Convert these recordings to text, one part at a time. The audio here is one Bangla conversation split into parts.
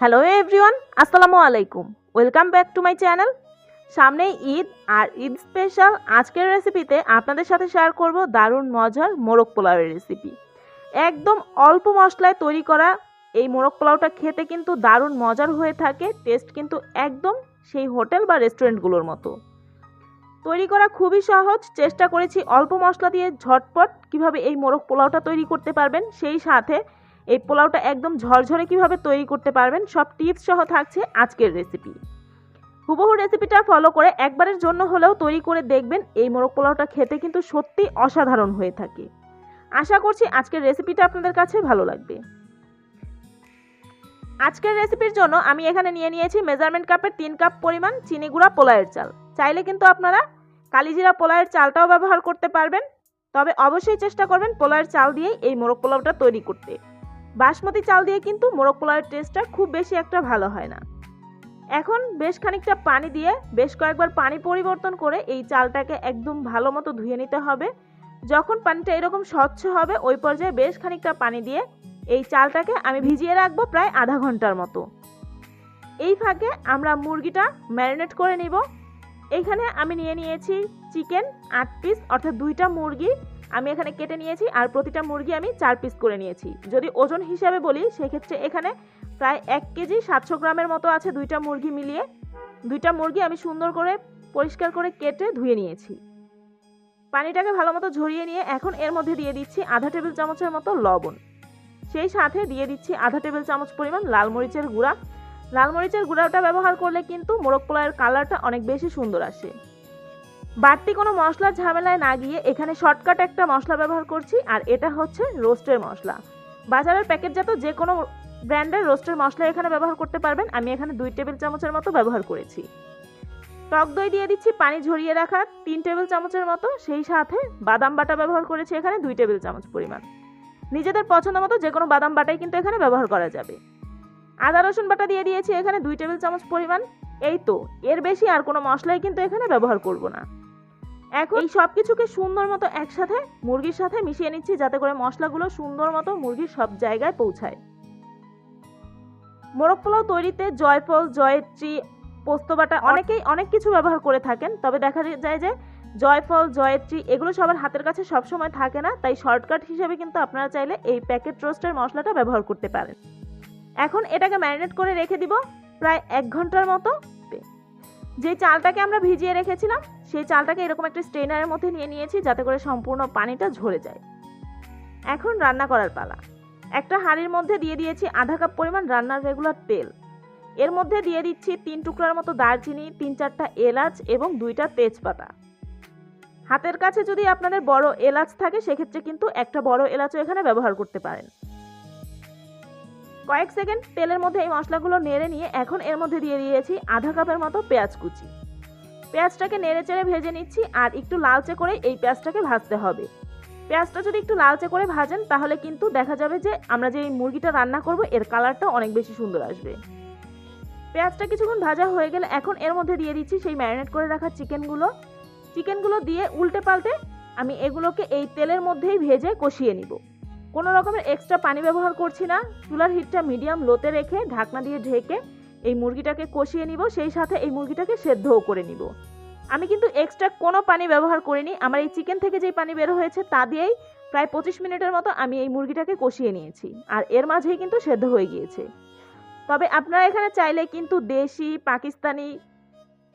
হ্যালো এভরিওয়ান আসসালামু আলাইকুম। Welcome back to my channel সামনেই ঈদ আর ঈদ স্পেশাল আজকের রেসিপিতে আপনাদের সাথে শেয়ার করব দারুণ মজার মোরগ পোলাওয়ের রেসিপি একদম অল্প মশলায় তৈরি করা এই মোরগ পোলাওটা খেতে কিন্তু দারুণ মজার হয়ে থাকে টেস্ট কিন্তু একদম সেই হোটেল বা রেস্টুরেন্টগুলোর মতো। তৈরি করা খুবই সহজ, চেষ্টা করেছি অল্প মশলা দিয়ে ঝটপট কীভাবে এই মোরগ পোলাওটা তৈরি করতে পারবেন, সেই সাথে এই পোলাওটা একদম ঝরঝরে কীভাবে তৈরি করতে পারবেন, সব টিপস সহ থাকছে আজকের রেসিপি হুবহু রেসিপিটা ফলো করে একবারের জন্য হলেও তৈরি করে দেখবেন এই মোরগ পোলাওটা খেতে কিন্তু সত্যি অসাধারণ হয়ে থাকে। আশা করছি আজকের রেসিপিটা আপনাদের কাছে ভালো লাগবে। আজকের রেসিপির জন্য আমি এখানে নিয়ে নিয়েছি মেজারমেন্ট কাপের তিন কাপ পরিমাণ চিনি গুঁড়া পোলাওয়ের চাল। চাইলে কিন্তু আপনারা কালিজিরা পোলাওয়ের চালটাও ব্যবহার করতে পারবেন। তবে অবশ্যই চেষ্টা করবেন পোলাওয়ের চাল দিয়েই এই মোরগ পোলাওটা তৈরি করতে। বাসমতি চাল দিয়ে কিন্তু মোরগ পোলাওয়ের টেস্টটা খুব বেশি একটা ভালো হয় না। এখন বেশ খানিকটা পানি দিয়ে বেশ কয়েকবার পানি পরিবর্তন করে এই চালটাকে একদম ভালো মতো ধুয়ে নিতে হবে। যখন পানিটা এরকম স্বচ্ছ হবে, ওই পর্যায়ে বেশ খানিকটা পানি দিয়ে এই চালটাকে আমি ভিজিয়ে রাখব প্রায় আধা ঘণ্টার মতো। এই ফাঁকে আমরা মুরগিটা ম্যারিনেট করে নিব। এইখানে আমি নিয়ে নিয়েছি চিকেন আট পিস, অর্থাৎ দুইটা মুরগি। আমি এখানে কেটে নিয়েছি আর প্রতিটা মুরগি আমি চার পিস করে নিয়েছি। যদি ওজন হিসাবে বলি, সেক্ষেত্রে এখানে প্রায় এক কেজি সাতশো গ্রামের মতো আছে দুইটা মুরগি মিলিয়ে। দুইটা মুরগি আমি সুন্দর করে পরিষ্কার করে কেটে ধুয়ে নিয়েছি। পানিটাকে ভালো মতো ঝরিয়ে নিয়ে এখন এর মধ্যে দিয়ে দিচ্ছি আধা টেবিল চামচের মতো লবণ। সেই সাথে দিয়ে দিচ্ছি আধা টেবিল চামচ পরিমাণ লাল মরিচের গুঁড়া। লাল মরিচের গুঁড়াটা ব্যবহার করলে কিন্তু মোরগ পোলাওয়ের কালারটা অনেক বেশি সুন্দর আসে। বাড়তি কোনো মশলার ঝামেলায় না গিয়ে এখানে শর্টকাট একটা মশলা ব্যবহার করছি, আর এটা হচ্ছে রোস্টের মশলা। বাজারের প্যাকেটজাত যে কোনো ব্র্যান্ডের রোস্টের মশলা এখানে ব্যবহার করতে পারবেন। আমি এখানে দুই টেবিল চামচের মতো ব্যবহার করেছি। টক দই দিয়ে দিচ্ছি, পানি ঝরিয়ে রাখা তিন টেবিল চামচের মতো। সেই সাথে বাদাম বাটা ব্যবহার করেছি এখানে দুই টেবিল চামচ পরিমাণ। নিজেদের পছন্দ মতো যে কোনো বাদাম বাটাই কিন্তু এখানে ব্যবহার করা যাবে। আদা, রসুন বাটা দিয়ে দিয়েছি এখানে দুই টেবিল চামচ পরিমাণ। এই তো, এর বেশি আর কোনো মশলাই কিন্তু এখানে ব্যবহার করব না। এখন এই সব কিছুকে সুন্দর মতো একসাথে মুরগির সাথে মিশিয়ে নিচ্ছি যাতে করে মশলাগুলো সুন্দর মতো মুরগির সব জায়গায় পৌঁছায়। মোরগ পোলাও তৈরিতে জয়ফল, জয়ত্রী, পোস্ত বাটা অনেকেই অনেক কিছু ব্যবহার করে থাকেন, তবে দেখা যায় যে জয়ফল, জয়ত্রী এগুলো সবার হাতের কাছে সবসময় থাকে না, তাই শর্টকাট হিসেবে কিন্তু আপনারা চাইলে এই প্যাকেট রোস্টের মশলাটা ব্যবহার করতে পারেন। এখন এটাকে ম্যারিনেট করে রেখে দিব প্রায় এক ঘণ্টার মতো। যে চালটাকে আমরা ভিজিয়ে রেখেছিলাম সেই চালটাকে এরকম একটা স্ট্রেনারের মধ্যে নিয়ে নিয়েছি যাতে করে সম্পূর্ণ পানিটা ঝরে যায়। এখন রান্না করার পালা। একটা হাঁড়ির মধ্যে দিয়ে দিয়েছি আধা কাপ পরিমাণ রান্নার রেগুলার তেল। এর মধ্যে দিয়ে দিচ্ছি তিন টুকরার মতো দারচিনি, তিন চারটা এলাচ এবং দুইটা তেজপাতা। হাতের কাছে যদি আপনাদের বড় এলাচ থাকে, সেক্ষেত্রে কিন্তু একটা বড় এলাচও এখানে ব্যবহার করতে পারেন। কয়েক সেকেন্ড তেলের মধ্যে এই মশলাগুলো নেড়ে নিয়ে এখন এর মধ্যে দিয়ে দিয়েছি আধা কাপের মতো পেঁয়াজ কুচি। পেঁয়াজটাকে নেড়ে চেড়ে ভেজে নিচ্ছি আর একটু লালচে করে এই পেঁয়াজটাকে ভাজতে হবে। পেঁয়াজটা যদি একটু লালচে করে ভাজেন তাহলে কিন্তু দেখা যাবে যে আমরা যে এই মুরগিটা রান্না করব এর কালারটা অনেক বেশি সুন্দর আসবে। পেঁয়াজটা কিছুক্ষণ ভাজা হয়ে গেলে এখন এর মধ্যে দিয়ে দিচ্ছি সেই ম্যারিনেট করে রাখা চিকেনগুলো। চিকেনগুলো দিয়ে উল্টে পাল্টে আমি এগুলোকে এই তেলের মধ্যেই ভেজে কষিয়ে নিব। কোনো রকমের এক্সট্রা পানি ব্যবহার করছি না। চুলার হিটটা মিডিয়াম লোতে রেখে ঢাকনা দিয়ে ঢেকে এই মুরগিটাকে কষিয়ে নিব, সেই সাথে এই মুরগিটাকে সেদ্ধও করে নিব। আমি কিন্তু এক্সট্রা কোনো পানি ব্যবহার করিনি, আমার এই চিকেন থেকে যেই পানি বের হয়েছে তা দিয়েই প্রায় পঁচিশ মিনিটের মতো আমি এই মুরগিটাকে কষিয়ে নিয়েছি, আর এর মাঝেই কিন্তু সেদ্ধ হয়ে গিয়েছে। তবে আপনারা এখানে চাইলে কিন্তু দেশি, পাকিস্তানি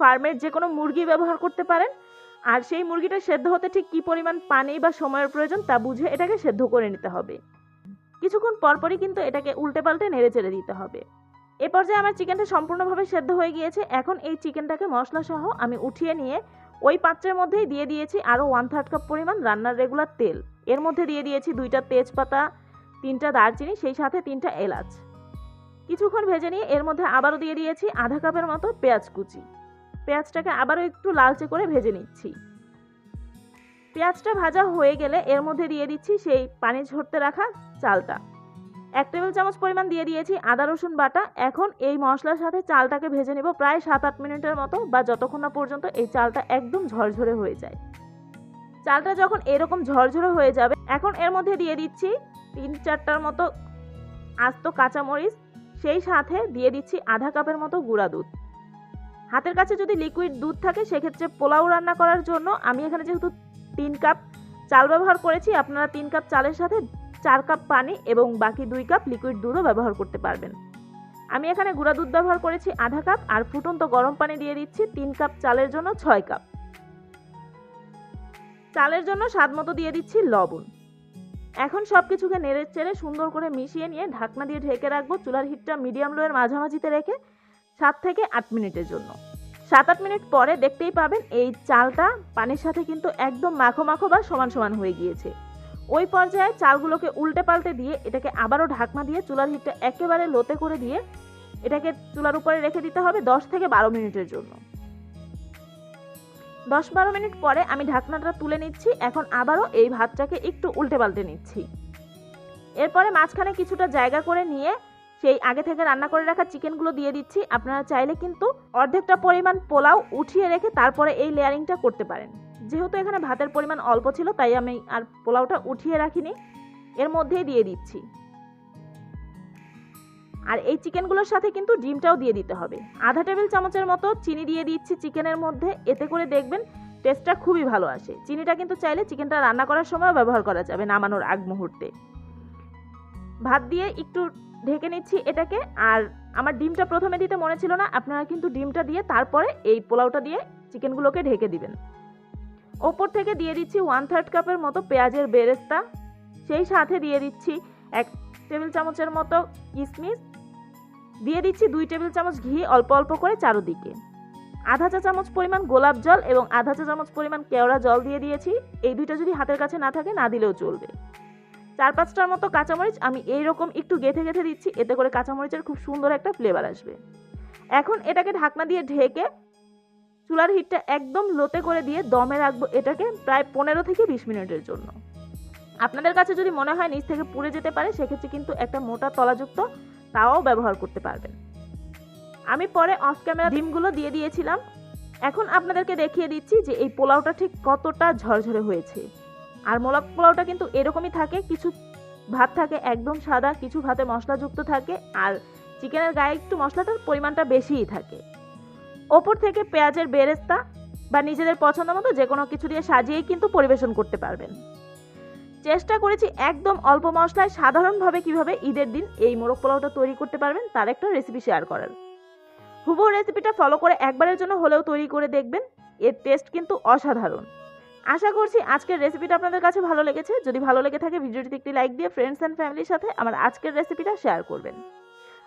ফার্মের যে কোনো মুরগি ব্যবহার করতে পারেন, আর সেই মুরগিটা সেদ্ধ হতে ঠিক কী পরিমাণ পানি বা সময়ের প্রয়োজন তা বুঝে এটাকে সেদ্ধ করে নিতে হবে। কিছুক্ষণ পরপরই কিন্তু এটাকে উল্টে পাল্টে নেড়ে চেড়ে দিতে হবে। এ পর্যায়ে আমার চিকেনটা সম্পূর্ণভাবে সেদ্ধ হয়ে গিয়েছে। এখন এই চিকেনটাকে মশলা সহ আমি উঠিয়ে নিয়ে ওই পাত্রের মধ্যেই দিয়ে দিয়েছি আরও ওয়ান থার্ড কাপ পরিমাণ রান্নার রেগুলার তেল। এর মধ্যে দিয়ে দিয়েছি দুইটা তেজপাতা, তিনটা দারচিনি, সেই সাথে তিনটা এলাচ। কিছুক্ষণ ভেজে নিয়ে এর মধ্যে আবারও দিয়ে দিয়েছি আধা কাপের মতো পেঁয়াজ কুচি। পেঁয়াজটাকে আবারও একটু লালচে করে ভেজে নিচ্ছি। পেঁয়াজটা ভাজা হয়ে গেলে এর মধ্যে দিয়ে দিচ্ছি সেই পানি ঝরতে রাখা চালটা। এক টেবিল চামচ পরিমাণ দিয়ে দিয়েছি আদা, রসুন বাটা। এখন এই মশলার সাথে চালটাকে ভেজে নেব প্রায় সাত আট মিনিটের মতো বা যতক্ষণ না পর্যন্ত এই চালটা একদম ঝরঝরে হয়ে যায়। চালটা যখন এরকম ঝরঝরে হয়ে যাবে, এখন এর মধ্যে দিয়ে দিচ্ছি তিন চারটার মতো আস্ত কাঁচামরিচ। সেই সাথে দিয়ে দিচ্ছি আধা কাপের মতো গুঁড়া দুধ। হাতের কাছে যদি লিকুইড দুধ থাকে, সেক্ষেত্রে পোলাও রান্না করার জন্য আমি এখানে যেহেতু তিন কাপ চাল ব্যবহার করেছি, আপনারা তিন কাপ চালের সাথে চার কাপ পানি এবং বাকি দুই কাপ লিকুইড দুধও ব্যবহার করতে পারবেন। আমি এখানে গুঁড়া দুধ ব্যবহার করেছি আধা কাপ আর ফুটন্ত গরম পানি দিয়ে দিচ্ছি তিন কাপ চালের জন্য ছয় কাপ। চালের জন্য স্বাদ মতো দিয়ে দিচ্ছি লবণ। এখন সব কিছুকে নেড়ে চেড়ে সুন্দর করে মিশিয়ে নিয়ে ঢাকনা দিয়ে ঢেকে রাখব চুলার হিটটা মিডিয়াম লোয়ের মাঝামাঝিতে রেখে সাত থেকে আট মিনিটের জন্য। সাত আট মিনিট পরে দেখতেই পাবেন এই চালটা পানির সাথে কিন্তু একদম মাখো মাখো বা সমান সমান হয়ে গিয়েছে। ওই পর্যায়ে চালগুলোকে উল্টে পাল্টে দিয়ে এটাকে আবারও ঢাকনা দিয়ে চুলার হিটটা একেবারে লোতে করে দিয়ে এটাকে চুলার উপরে রেখে দিতে হবে দশ থেকে বারো মিনিটের জন্য। দশ বারো মিনিট পরে আমি ঢাকনাটা তুলে নিচ্ছি, এখন আবারও এই ভাতটাকে একটু উল্টে পাল্টে নিচ্ছি। এরপরে মাঝখানে কিছুটা জায়গা করে নিয়ে সেই আগে থেকে রান্না করে রাখা চিকেনগুলো দিয়ে দিচ্ছি। আপনারা চাইলে কিন্তু অর্ধেকটা পরিমাণ পোলাও উঠিয়ে রেখে তারপরে এই লেয়ারিংটা করতে পারেন। যেহেতু এখানে ভাতের পরিমাণ অল্প ছিল, তাই আমি আর পোলাওটা উঠিয়ে রাখিনি। এর মধ্যেই দিয়ে দিচ্ছি। আর এই চিকেনগুলোর সাথে কিন্তু ডিমটাও দিয়ে দিতে হবে। আধা টেবিল চামচের মতো চিনি দিয়ে দিচ্ছি চিকেনের মধ্যে। এতে করে দেখবেন টেস্টটা খুবই ভালো আসে। চিনিটা কিন্তু চাইলে চিকেনটা রান্না করার সময় ব্যবহার করা যাবে নামানোর আগ মুহূর্তে। ভাত দিয়ে একটু ঢেকে নিচ্ছি এটাকে। আর আমার ডিমটা প্রথমে দিতে মনে ছিল না, আপনারা কিন্তু ডিমটা দিয়ে তারপরে এই পোলাওটা দিয়ে চিকেনগুলোকে ঢেকে দিবেন। ওপর থেকে দিয়ে দিচ্ছি ওয়ান থার্ড কাপের মতো পেঁয়াজের বেরেস্তা। সেই সাথে দিয়ে দিচ্ছি এক টেবিল চামচের মতো কিশমিশ দিয়ে দিচ্ছি দুই টেবিল চামচ ঘি অল্প অল্প করে চারোদিকে। আধা চা চামচ পরিমাণ গোলাপ জল এবং আধা চা চামচ পরিমাণ কেওড়া জল দিয়ে দিয়েছি। এই দুইটা যদি হাতের কাছে না থাকে, না দিলেও চলবে। চার পাঁচটার মতো কাঁচামরিচ আমি এই রকম একটু গেথে গেথে দিচ্ছি, এতে করে কাঁচামরিচের খুব সুন্দর একটা ফ্লেভার আসবে। এখন এটাকে ঢাকনা দিয়ে ঢেকে চুলার হিটটা একদম লোতে করে দিয়ে দমে রাখব এটাকে প্রায় পনেরো থেকে বিশ মিনিটের জন্য। আপনাদের কাছে যদি মনে হয় নিচ থেকে পুড়ে যেতে পারে, সেক্ষেত্রে কিন্তু একটা মোটা তলাযুক্ত তাওয়াও ব্যবহার করতে পারবেন। আমি পরে অফ ক্যামেরা ডিমগুলো দিয়ে দিয়েছিলাম। এখন আপনাদেরকে দেখিয়ে দিচ্ছি যে এই পোলাওটা ঠিক কতটা ঝরঝরে হয়েছে। আর মোলা পোলাওটা কিন্তু এরকমই থাকে, কিছু ভাত থাকে একদম সাদা, কিছু ভাতে মশলাযুক্ত থাকে, আর চিকেনের গায়ে একটু মশলাটার পরিমাণটা বেশিই থাকে। ওপর থেকে পেঁয়াজের বেরেস্তা বা নিজেদের পছন্দ মতো যে কোনো কিছু দিয়ে সাজিয়েই কিন্তু পরিবেশন করতে পারবেন। চেষ্টা করেছি একদম অল্প মশলায় সাধারণভাবে কীভাবে ঈদের দিন এই মোরগ পোলাওটা তৈরি করতে পারবেন তার একটা রেসিপি শেয়ার করার। হুবহু রেসিপিটা ফলো করে একবারের জন্য হলেও তৈরি করে দেখবেন, এর টেস্ট কিন্তু অসাধারণ। আশা করছি আজকের রেসিপিটা আপনাদের কাছে ভালো লেগেছে। যদি ভালো লেগে থাকে, ভিডিওটিতে একটি লাইক দিয়ে ফ্রেন্ডস অ্যান্ড ফ্যামিলির সাথে আমার আজকের রেসিপিটা শেয়ার করবেন।